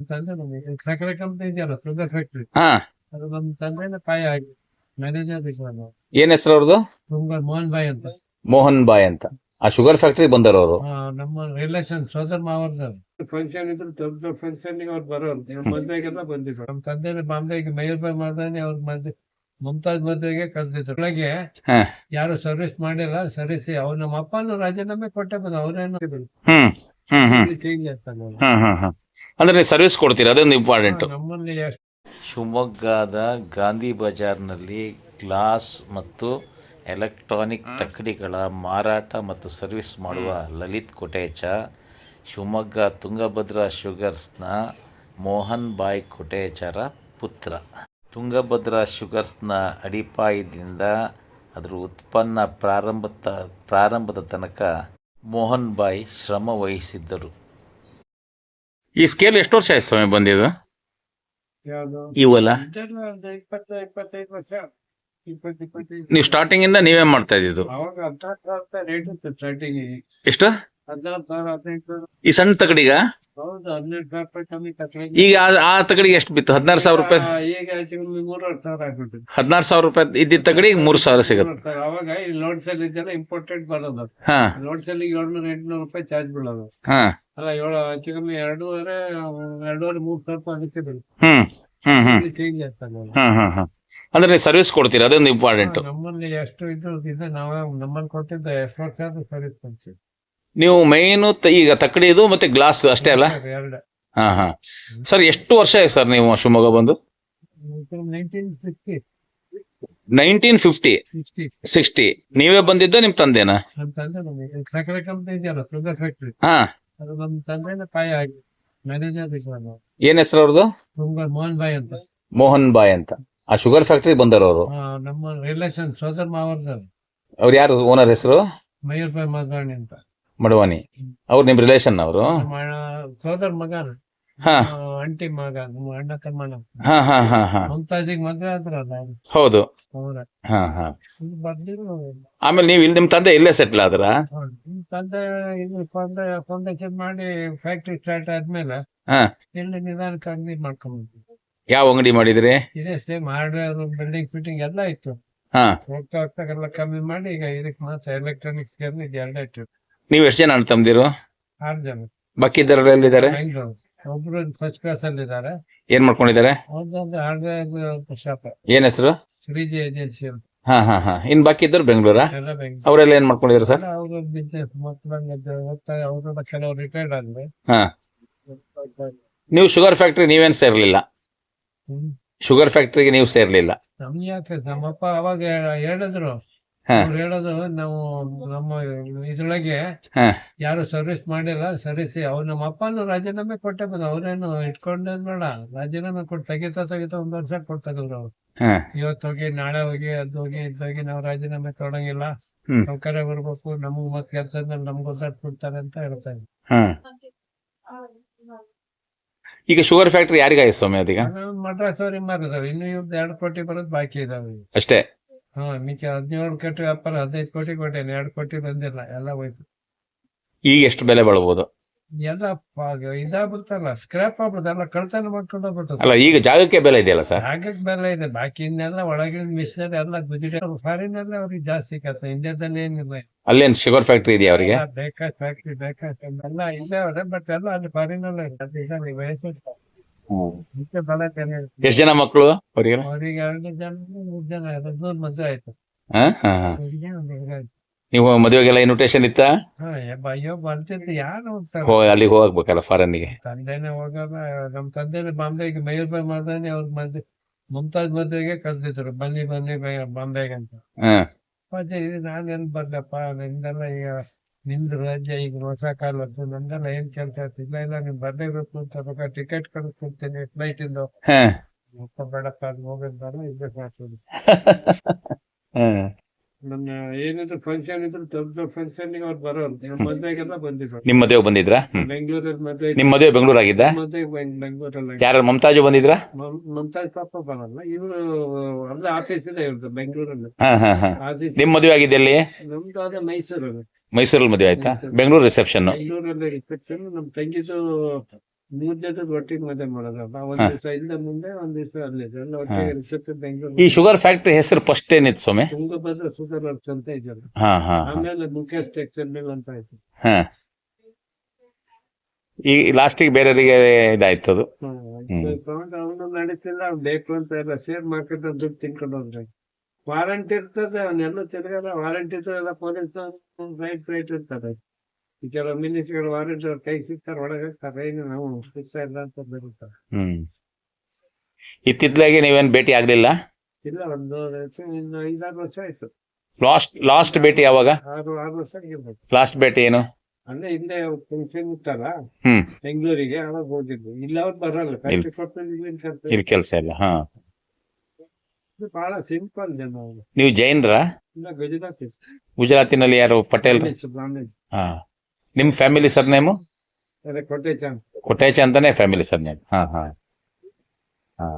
ತಂದೆ ನಮಗೆ ಸಕ್ಕರೆ ಕಂಪನಿ ಇದೆಯಲ್ಲ ಶುಗರ್ ಫ್ಯಾಕ್ಟ್ರಿ ಹಾ. ಅದು ನಮ್ಮ ತಂದೆನೇ ಪಾಯ ಆಗಿ ಮ್ಯಾನೇಜರ್ ನಾವು ಏನ್ ಹೆಸರು ಅವ್ರದ್ದು? ತುಂಬ ಮೋಹನ್ ಬಾಯ್ ಅಂತ. ಮೋಹನ್ ಬಾಯ್ ಅಂತ. ಆ ಶುಗರ್ ಫ್ಯಾಕ್ಟ್ರಿ ಬಂದರು ಆ, ನಮ್ಮ ರಿಲೇಷನ್ ಸೋದರ ಮಾವರ್ದವ್ರು. ಫಂಕ್ಷನ್ ಇದ್ರು ದೊಡ್ಡ ದೊಡ್ಡ ಫಂಕ್ಷನ್ ಅವ್ರು ಬರೋರು ನಮ್ಮ ಮದ್ವೆಗೆಲ್ಲ ಬಂದಿದ್ರು. ನಮ್ಮ ತಂದೆ ಬಾಂಬೆಗೆ ಮಯೂರ್ ಬಾಯ್ ಮಾಡ್ದಾನೆ ಅವ್ರ ಮದ್ವೆ ಮುಮ್ತಾಜ್ ಮದ್ವೆಗೆ ಕಳ್ಸಿದ್ರು ಒಳಗೆ ಹಾ. ಯಾರು ಸರ್ವಿಸ್ ಮಾಡಿಲ್ಲ ಸರ್ವಿಸ್ ಅವ್ರು ನಮ್ಮ ಅಪ್ಪನ ರಾಜೀನಾಮೆ ಕೊಟ್ಟೆ ಬಂದ ಅವ್ರೇನು ಹ್ಮ್. ಹ್ಮ್ ಹ್ಮ್. ಚೇಂಜ್ ಆಗ್ತಾನೆ ಅವ್ರು. ಹ್ಮ್ ಹ್ಮ್ ಹ್ಮ್. ಅಂದ್ರೆ ನೀವು ಸರ್ವಿಸ್ ಕೊಡ್ತೀರಾ? ಅದೊಂದು ಇಂಪಾರ್ಟೆಂಟ್ ನಮ್ಮಲ್ಲಿ ಶಿವಮೊಗ್ಗದ ಗಾಂಧಿ ಬಜಾರ್ನಲ್ಲಿ ಗ್ಲಾಸ್ ಮತ್ತು ಎಲೆಕ್ಟ್ರಾನಿಕ್ ತಕ್ಕಡಿಗಳ ಮಾರಾಟ ಮತ್ತು ಸರ್ವಿಸ್ ಮಾಡುವ ಲಲಿತ್ ಕೊಟೇಚ ಶಿವಮೊಗ್ಗ ತುಂಗಭದ್ರಾ ಶುಗರ್ಸ್ನ ಮೋಹನ್ ಬಾಯ್ ಕೊಟೇಚರ ಪುತ್ರ. ತುಂಗಭದ್ರಾ ಶುಗರ್ಸ್ನ ಅಡಿಪಾಯದಿಂದ ಅದರ ಉತ್ಪನ್ನ ಪ್ರಾರಂಭ ಪ್ರಾರಂಭದ ತನಕ ಮೋಹನ್ ಬಾಯ್ ಶ್ರಮ ವಹಿಸಿದ್ದರು. ಈ ಸ್ಕೇಲ್ ಎಷ್ಟು ವರ್ಷ ಆಯ್ತು ಸ್ವಾಮಿ ಬಂದಿದ್ದು? ಯಾವುದು? ಇವಲ್ಲ? ಇದೆಲ್ಲ ಒಂದು ಇಪ್ಪತ್ತು ಇಪ್ಪತ್ತೈದು ವರ್ಷ. ಇಪ್ಪತ್ತು ಇಪ್ಪತ್ತೈದು ನೀವು ಸ್ಟಾರ್ಟಿಂಗ್ ಇಂದ ನೀವೇ ಮಾಡ್ತಾ ಇದ್ದಿದ್ದು? ಅವಾಗ ಹದಿನಾರು ಸಾವಿರ ರೂಪಾಯಿ ರೇಟ್ ಇತ್ತು ಸ್ಟಾರ್ಟಿಂಗ್ ಎಷ್ಟು? ಹದಿನಾರು ಸಾವಿರ ಹದಿನೆಂಟು ಸಾವಿರ. ಈ ಸಣ್ಣ ತಗಡಿಗ? ಹೌದು ಹದಿನೆಂಟು ಸಾವಿರ ರೂಪಾಯಿ ಕಮ್ಮಿ ಕಟ್ಟಲೆ ಈಗ ಆ- ಆ ತಗಡಿಗೆ ಎಷ್ಟು ಬಿತ್ತು? ಹದಿನಾರು ಸಾವಿರ ರೂಪಾಯಿ? ಈಗ ಮೂರುವರೆ ಸಾವಿರ ಹದಿನಾರು ಸಾವಿರ ರೂಪಾಯಿ ಇದ್ದಿದ್ದ ತಗಡಿಗೆ ಮೂರು ಸಾವಿರ ಸಿಗುತ್ತೆ. ಅವಾಗ ಈ ಲೋಡ್ ಸೆಲ್ ಇದೆಲ್ಲ ಇಂಪೋರ್ಟೆಡ್ ಬರೋದು. ಹಾ. ಲೋಡ್ ಸೆಲ್ಗೆ ಏಳ್ನೂರ ಎಂಟ್ನೂರು ರೂಪಾಯಿ ಚಾರ್ಜ್ ಬೀಳೋದು. ಹಾ. ಅಲ್ಲ ಏಳು ಹೆಚ್ಚು ಕಮ್ಮಿ ಎರಡೂವರೆ ಎರಡೂವರೆ ಮೂರು ಸಾವಿರ ರೂಪಾಯಿ ಅದಕ್ಕೆ ಬಿಡಿ. ಹ್ಮ್ ಹ್ಮ್ ಹ್ಮ್. ಚೇಂಜ್ ಆಗ್ತದೆ. ಹ್ಮ್ ಹ್ಮ್ ಹ್ಮ್. ಅಂದ್ರೆ ನೀವು ಸರ್ವಿಸ್ ಕೊಡ್ತೀರಾ? ಅದೊಂದು ಇಂಪಾರ್ಟೆಂಟ್ ನಮ್ಮಲ್ಲಿ ಎಷ್ಟು ಇದು ಇದೆ ನಾವು ನಮ್ಮಲ್ಲಿ ಕೊಟ್ಟಿದ್ದ ಎಷ್ಟು ವರ್ಷ ಆದ್ರೂ ಸರ್ವಿಸ್ ಕೊಡ್ತೀವಿ. ನೀವು ಮೈನ್ ಈಗ ತಕ್ಕಡಿದು ಮತ್ತೆ ಗ್ಲಾಸ್ ಅಷ್ಟೇ ಅಲ್ಲ? ಎರಡು ಹಾ ಹಾ. ಸರ್ ಎಷ್ಟು ವರ್ಷ ಆಯ್ತು ಸರ್ ನೀವು ಶಿವಮೊಗ್ಗ ಬಂದು? Nineteen sixty nineteen fifty sixty sixty ನೀವೇ ಬಂದಿದ್ದ ನಿಮ್ ತಂದೆನಾ? ನಮ್ಮ ತಂದೆ ನಮಗೆ ಸಕ್ಕರೆ ಕಂಪ್ನಿ ಇದೆಯಲ್ಲ ಸುಗರ್ ಫ್ಯಾಕ್ಟ್ರಿ ಹಾ. ಅದು ನಮ್ಮ ತಂದೆನೇ ಪಾಯ ಆಗಿ ಮ್ಯಾನೇಜರ್ ನಾವು ಏನ್ ಹೆಸರು ಅವ್ರದ್ದು ತುಂಬ ಮೋಹನ್ ಬಾಯ್ ಅಂತ. ಮೋಹನ್ ಬಾಯ್ ಅಂತ. ಆ ಶುಗರ್ ಫ್ಯಾಕ್ಟ್ರಿ ಬಂದರು ಆ, ನಮ್ಮ ರಿಲೇಷನ್ ಸೋದರ ಮಾವರ್ದ ಅವ್ರು ಯಾರು ಓನರ್ ಹೆಸರು? ಮಯೂರ್ ಬಾಯ್ ಮಾದಾಣಿ ಅಂತ. ಮಡವಾನಿ ಅವ್ರು ನಿಮ್ ರಿಲೇಷನ್ ಅವರು? ನಮ್ಮ ಮಗನ್. ಅಂಟಿ ಮಗ ಅಣ್ಣ ತಮ್ಮನ ಮಮತಾಜಿಗೆ ಮದ್ವೆ ಆದ್ರಲ್ಲ ಹೌದು. ಆಮೇಲೆ ನೀವು ಇಲ್ಲಿ ನಿಮ್ ತಂದೆ ಇಲ್ಲೇ ಸೆಟ್ಲ್ ಆದ್ರ? ನಿಮ್ ತಂದೆ ಇದು ಫೌಂಡೇಶನ್ ಮಾಡಿ ಫ್ಯಾಕ್ಟ್ರಿ ಸ್ಟಾರ್ಟ್ ಆದ್ಮೇಲೆ ಹಾ. ಇಲ್ಲಿ ನಿಧಾನಕ್ಕೆ ಅಂಗಡಿ ಮಾಡ್ಕೊಂಡ್ಬಿಟ್ಟು ಯಾವ ಅಂಗಡಿ ಮಾಡಿದ್ರಿ? ಇದೇ ಸೇಮ್ ಹಾರ್ಡ್ವೇರ್ ಬಿಲ್ಡಿಂಗ್ ಫಿಟ್ಟಿಂಗ್ ಎಲ್ಲ ಇತ್ತು. ಹಾ. ಹೋಗ್ತಾ ಎಲ್ಲ ಕಮ್ಮಿ ಮಾಡಿ ಈಗ ಇದಕ್ಕೆ ಮಾತ್ರ ಎಲೆಕ್ಟ್ರಾನಿಕ್ಸ್ ಇದು ಎಲ್ಲ ಇಟ್ಟು ನೀವ್ ಎಷ್ಟು ಜನ ಅಣ್ಣ ತಂದಿರು ಆರು ಜನ. ಬಾಕಿ ಇದ್ದಾರೆ ಎಲ್ಲಿದ್ದಾರೆ ಬೆಂಗಳೂರು ಒಬ್ರು ಫಸ್ಟ್ ಕ್ಲಾಸ್ ಅಲ್ಲಿ ಇದ್ದಾರೆ ಏನ್ ಮಾಡ್ಕೊಂಡಿದ್ದಾರೆ? ಅವ್ರದ್ದೊಂದು ಹಾರ್ಡ್ವೇರ್ ಶಾಪ್ ಏನ್ ಹೆಸರು? ಶ್ರೀಜಿ ಏಜೆನ್ಸಿ ಅಂತ. ಹಾ ಹಾ ಹಾ. ಇನ್ ಬಾಕಿ ಇದ್ರು ಬೆಂಗಳೂರ? ಎಲ್ಲ ಬೆಂಗಳೂರು. ಅವರೆಲ್ಲ ಏನ್ ಮಾಡ್ಕೊಂಡಿದ್ದಾರೆ ಸರ್? ಅವರು ಬಿಸ್ನೆಸ್ ಅವರೆಲ್ಲ ಕೆಲವರು ರಿಟೈರ್ಡ್ ಆದ್ರೆ ಹಾ. ನೀವು ಶುಗರ್ ಫ್ಯಾಕ್ಟ್ರಿ ನೀವೇನ್ ಸೇರ್ಲಿಲ್ಲ. ಶುಗರ್ ಫ್ಯಾಕ್ಟ್ರಿಗೆ ನೀವು ಸೇರ್ಲಿಲ್ಲ? ನಮ್ ಯಾಕೆ ನಮ್ಮಪ್ಪ ಅವಾಗ ಹೇಳಿದ್ರು. ಅವ್ರು ಹೇಳೋದು ನಾವು ನಮ್ಮ ಇದ್ರೊಳಗೆ ಯಾರು ಸರ್ವಿಸ್ ಮಾಡಿಲ್ಲ ಸರ್ವಿಸ್ ಅವ್ ನಮ್ಮ ಅಪ್ಪನು ರಾಜೀನಾಮೆ ಕೊಟ್ಟೆ ಬಂದ ಅವ್ರೇನು ಇಟ್ಕೊಂಡೇನ್ ಬೇಡ. ರಾಜೀನಾಮೆ ಕೊಟ್ಟು ತೆಗಿತಾ ತೆಗಿತಾ ಒಂದ್ ವರ್ಷ ಕೊಡ್ತಾರ ಅವ್ರು. ಇವತ್ತು ಹೋಗಿ ನಾಳೆ ಹೋಗಿ ಅದ್ ಹೋಗಿ ಇದ್ ಹೋಗಿ ನಾವು ರಾಜೀನಾಮೆ ಕೊಡಂಗಿಲ್ಲ. ಸೌಕರ್ಯ ಬರ್ಬೇಕು ನಮಗ್ ಮತ್ ನಮ್ಗ ನಮ್ಗೆ ಕೊಡ್ತಾರೆ ಅಂತ ಹೇಳ್ತಾ ಇದ್ರು. ಈಗ ಶುಗರ್ ಫ್ಯಾಕ್ಟ್ರಿ ಯಾರಿಗಾಯ್ತು ಸ್ವಾಮಿ ಅದೀಗ? ಮಡ್ರಾಸ್ ಅವ್ರಿಗೆ ಮಾರಿದಾರೆ ಇನ್ನು ಇವ್ರದ್ದು ಎರಡು ಕೋಟಿ ಬರೋದು ಬಾಕಿ ಇದಾವೆ. ಅಷ್ಟೇ? ಹಾ ಮಿಕ್ಕ ಹದಿನೇಳು ಕೋಟಿ ವ್ಯಾಪಾರ ಹದಿನೈದು ಕೋಟಿ ಕೊಟ್ಟೇನೆ ಎರಡು ಕೋಟಿ ಬಂದಿಲ್ಲ ಎಲ್ಲ ಹೋಯ್ತು. ಈಗ ಎಷ್ಟು ಬೆಲೆ ಬಾಳ್ಬೋದು ಎಲ್ಲ ಪ- ಇದಾಗ್ಬಿಡ್ತಲ್ಲ ಸ್ಕ್ರಾಪ್ ಆಗ್ಬಿಡುತ್ತೆ ಎಲ್ಲ ಕಳ್ತನ ಮಾಡ್ಕೊಂಡು ಹೋಗ್ಬಿಟ್ಟು ಅಲ್ಲ ಈಗ ಜಾಗಕ್ಕೆ ಬೆಲೆ ಇದೆಯಲ್ಲ ಸರ್? ಜಾಗಕ್ಕೆ ಬೆಲೆ ಇದೆ ಬಾಕಿ ಇನ್ನೆಲ್ಲ ಒಳಗಿನ ಮಿಷನರಿ ಎಲ್ಲ ಗುಜರಾತ್ ಫಾರಿನ್ ಎಲ್ಲ ಅವ್ರಿಗೆ ಜಾಸ್ತಿ ಕತ್ತ ಇಂಡಿಯಾದಲ್ಲಿ ಏನಿಲ್ಲ. ಅಲ್ಲೇನ್ ಶುಗರ್ ಫ್ಯಾಕ್ಟ್ರಿ ಇದೆಯಾ ಅವರಿಗೆ? ಬೇಕಾದ ಫ್ಯಾಕ್ಟ್ರಿ ಬೇಕಾದ ಎಲ್ಲ ಇಲ್ಲೇ ಅವ್ರೆ ಬಟ್ ಎಲ್ಲ ಅಲ್ಲಿ ಫಾರಿನ್ ಅಲ್ಲ ಅದು ಈಗ ವಯಸ್ಸು ಮುಂಚೆ ಬೆಲೆ. ಎಷ್ಟು ಜನ ಮಕ್ಕಳು ಅವರಿಗೆ? ಅವ್ರಿಗೆ ಎರಡು ಜನ ಮೂರ್ ಜನ ಹದಿನೂರು ಮದುವೆ ಆಯ್ತು. ಒಂದು ಹುಡುಗ ನೀವು ಮದುವೆಗೆಲ್ಲ ಇನ್ವಿಟೇಷನ್ ಇತ್ತಾ? ಹಾ ಯಬ್ಬ ಅಯ್ಯೋ ಬರ್ತಿತ್ತು ಯಾರು ಹೋಗ್ತಾರೆ ಹೋ ಅಲ್ಲಿಗೆ ಹೋಗ್ಬೇಕಲ್ಲ ಫಾರನ್ಗೆ ತಂದೆನೆ ಹೋಗಲ್ಲ ನಮ್ ತಂದೆನೆ ಬಾಂಬೆಗೆ ಮಾಡ್ದಾನೆ ಅವ್ರ ಮದ್ವೆ ಮುಮ್ತಾಜ್ ಮದ್ವೆಗೆ ಕರೆದಿದ್ರು. ಬನ್ನಿ ಬನ್ನಿ ಬೈ- ಬಾಂಬೆಗೆ ಅಂತ. ಹಾ. ಅಪ್ಪಾಜಿ ಇದು ನಾನೇನ್ ಬರ್ಲಪ್ಪ? ನಿಂದೆಲ್ಲ ಈಗ ನಿಂದು ರಾಜ್ಯ ಈಗ ಹೊಸ ಕಾಲದ್ದು ನಂದೆಲ್ಲ ಏನ್ ಕೆಲಸ ಇಲ್ಲ ಇಲ್ಲ ನೀನ್ ಬರ್ಲೇಬೇಕು ಅಂತ ಬೇಕಾದ್ರೆ ಟಿಕೆಟ್ ಕಳಿಸ್ಕೊಡ್ತೀನಿ ಫ್ಲೈಟ್ ಇಂದ ಹಾ ಅಪ್ಪ ಬೇಡಪ್ಪ ಅದು ಹೋಗೋದಲ್ಲ ಇದೇ ಸಾಕು ಹಾ ನನ್ನ ಏನಿದ್ರು ಫಂಕ್ಷನ್ ಇದ್ರು ದೊಡ್ಡ ಫಂಕ್ಷನ್ ಅವ್ರು ಬರೋರು ನಮ್ಮ ಮದ್ವೆಗೆಲ್ಲ ಬಂದಿದ್ರು. ನಿಮ್ ಮದುವೆ ಬಂದಿದ್ರಾ? ಹ್ಮ್. ಬೆಂಗಳೂರಲ್ಲಿ ಮದ್ವೆ ನಿಮ್ ಮದುವೆ ಬೆಂಗಳೂರು ಆಗಿದ್ದ ಮದ್ವೆ ಬೆಂಗಳೂರಲ್ಲಿ ಯಾರು ಮಮತಾಜು ಬಂದಿದ್ರಾ? ಮಮ್- ಮಮತಾಜ್ ಪಾಪ ಬರಲ್ಲ. ಇವರು ಅಂದ್ರೆ ಆಫೀಸ್ ಇದೆ ಇವ್ರದ್ದು ಬೆಂಗಳೂರಲ್ಲಿ. ಹಾ ಹಾ ಹಾ. ಆಫೀಸ್ ನಿಮ್ ಮದುವೆ ಆಗಿದೆ ಎಲ್ಲಿ ನಮ್ದು ಅದೇ ಮೈಸೂರಲ್ಲಿ. ಮೈಸೂರಲ್ಲಿ ಮದುವೆ ಆಯ್ತಾ? ಬೆಂಗಳೂರು ರಿಸೆಪ್ಷನ್ ಬೆಂಗಳೂರಲ್ಲಿ ರಿಸೆಪ್ಷನ್ ನಮ್ ತಂಗಿದು ಮೂರ್ ಜೊತೆ ಒಟ್ಟಿಗೆ ಮದುವೆ ಮಾಡೋದಪ್ಪ ಒಂದ್ ದಿವಸ ಇಲ್ಲ ಮುಂದೆ ಒಂದ್ ದಿವಸ ಅಲ್ಲಿ ಎಲ್ಲ ಒಟ್ಟಿಗೆ ರಿಸೆಪ್ಷನ್ ಬೆಂಗಳೂರು ಈ ಶುಗರ್ ಫ್ಯಾಕ್ಟ್ರಿ ಹೆಸರು ಫಸ್ಟ್ ಏನಿತ್ತು ಸ್ವಾಮಿ? ತುಂಗಭದ್ರ ಸುಗರ್ ವರ್ಕ್ಸ್ ಅಂತ ಇದ್ದಾರೆ ಹಾ ಹಾ ಹಾ. ಆಮೇಲೆ ಮುಖೇಶ್ ಟೆಕ್ಸ್ಟೈಲ್ ಮಿಲ್ ಅಂತ ಆಯ್ತು. ಹಾ. ಈ ಲಾಸ್ಟಿಗೆ ಬೇರೆಯವರಿಗೆ ಇದಾಯ್ತು ಅದು. ತಗೊಂಡು ಅವನು ನಡೀತಿಲ್ಲ. ಅವ್ನು ಬೇಕು ಅಂತ ಎಲ್ಲ ಶೇರ್ ಮಾರ್ಕೆಟ್ ದುಡ್ಡು ತಿನ್ಕೊಂಡು ಹೋದ್ರೆ ವಾರಂಟಿ ಇರ್ತದೆ ಅವನ್ನೆಲ್ಲ ತಿರ್ಗಲ್ಲ ವಾರಂಟಿ ಎಲ್ಲ ಪೊಲೀಸ್ ರೈಟ್ ರೈಟ್ ಇರ್ತಾರೆ ಕೆಲವು ವಾರಂಟಿ ಅವ್ರ ಕೈ ಸಿಗ್ತಾರೆ ಒಳಗೆ ಏನು ನಾವು ಸಿಗ್ತಾ ಇಲ್ಲ ಅಂತ ಬರುತ್ತಾರೆ ಹ್ಮ್. ಇತ್ತಿತ್ತಲಾಗಿ ನೀವೇನ್ ಭೇಟಿ ಆಗ್ಲಿಲ್ಲ? ಇಲ್ಲ ಒಂದು ಇನ್ನು ಐದಾರು ವರ್ಷ ಆಯ್ತು. ಲಾಸ್ಟ್ ಲಾಸ್ಟ್ ಭೇಟಿ ಯಾವಾಗ? ಆರು ಆರು ವರ್ಷ ಆಗಿರ್ಬೇಕು ಲಾಸ್ಟ್ ಭೇಟಿ ಏನು? ಅಂದ್ರೆ ಹಿಂದೆ ಫಂಕ್ಷನ್ ಇತ್ತಲ್ಲ? ಹ್ಮ್. ಬೆಂಗಳೂರಿಗೆ ಅವಾಗ ಹೋಗಿದ್ದು. ಇಲ್ಲ ಅವ್ರು ಬರಲ್ಲ. ಫ್ಯಾಕ್ಟ್ರಿ ಕೊಟ್ಟು ಇಲ್ಲಿ ಕೆಲಸ ಇಲ್ಲ. ಹಾ. ಇದು ಬಹಳ ಸಿಂಪಲ್. ನೀವು ಜೈನ್ರ? ಇಲ್ಲ ಗುಜರಾತಿ. ಗುಜರಾತಿನಲ್ಲಿ ಯಾರು ಪಟೇಲ್. ಹಾ. ನಿಮ್ ಫ್ಯಾಮಿಲಿ ಸರ್ ನೇಮು ಕೊಟ್ಟೇಚ ಅಂತಾನೆ ಫ್ಯಾಮಿಲಿ ಸರ್ ನೇಮ್ ಹಾ ಹಾ. ಹಾ.